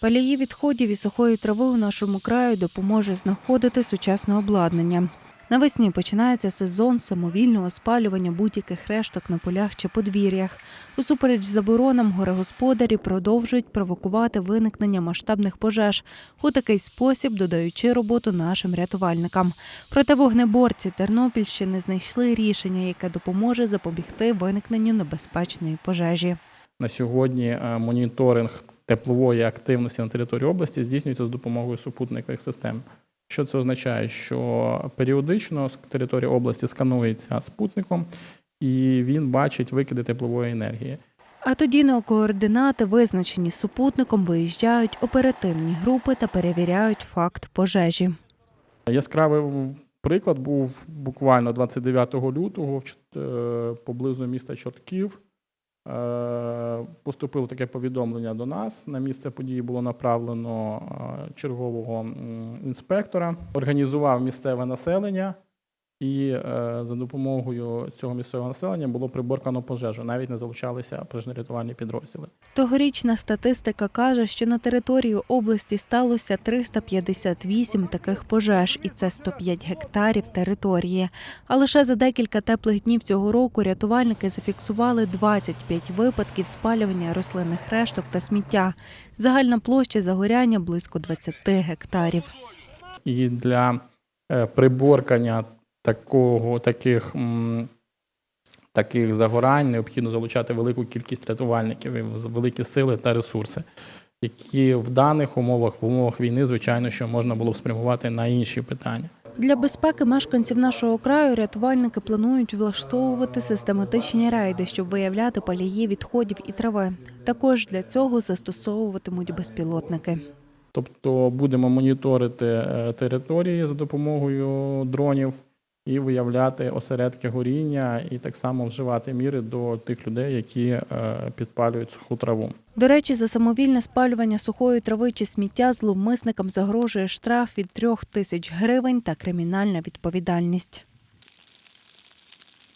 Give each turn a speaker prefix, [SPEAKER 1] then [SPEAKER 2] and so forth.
[SPEAKER 1] Палії відходів і сухої трави у нашому краю допоможе знаходити сучасне обладнання. Навесні починається сезон самовільного спалювання будь-яких решток на полях чи подвір'ях. Усупереч заборонам горегосподарі продовжують провокувати виникнення масштабних пожеж у такий спосіб, додаючи роботу нашим рятувальникам. Проте вогнеборці Тернопільщини знайшли рішення, яке допоможе запобігти виникненню небезпечної пожежі.
[SPEAKER 2] На сьогодні е, моніторинг теплової активності на території області здійснюється за допомогою супутникових систем. Що це означає? Що періодично з території області сканується спутником, і він бачить викиди теплової енергії.
[SPEAKER 1] А тоді на координати, визначені супутником, виїжджають оперативні групи та перевіряють факт пожежі.
[SPEAKER 2] Яскравий приклад був буквально 29 лютого е, поблизу міста Чортків. Е, Поступило таке повідомлення до нас. На місце події було направлено е, чергового інспектора, організував місцеве населення, і е, за допомогою цього місцевого населення було приборкано пожежу. Навіть не залучалися пожежно-рятувальні підрозділи.
[SPEAKER 1] Тогорічна статистика каже, що на території області сталося 358 таких пожеж, і це 105 гектарів території. А лише за декілька теплих днів цього року рятувальники зафіксували 25 випадків спалювання рослинних решток та сміття. Загальна площа загоряння близько 20 гектарів.
[SPEAKER 2] І для е, приборкання такого, таких, таких загорань необхідно залучати велику кількість рятувальників, і великі сили та ресурси, які в даних умовах, в умовах війни, звичайно, що можна було б спрямувати на інші питання.
[SPEAKER 1] Для безпеки мешканців нашого краю рятувальники планують влаштовувати систематичні рейди, щоб виявляти палії відходів і трави. Також для цього застосовуватимуть безпілотники.
[SPEAKER 2] Тобто будемо моніторити е, території за допомогою дронів і виявляти осередки горіння, і так само вживати міри до тих людей, які е, підпалюють суху траву.
[SPEAKER 1] До речі, за самовільне спалювання сухої трави чи сміття зловмисникам загрожує штраф від трьох тисяч гривень та кримінальна відповідальність.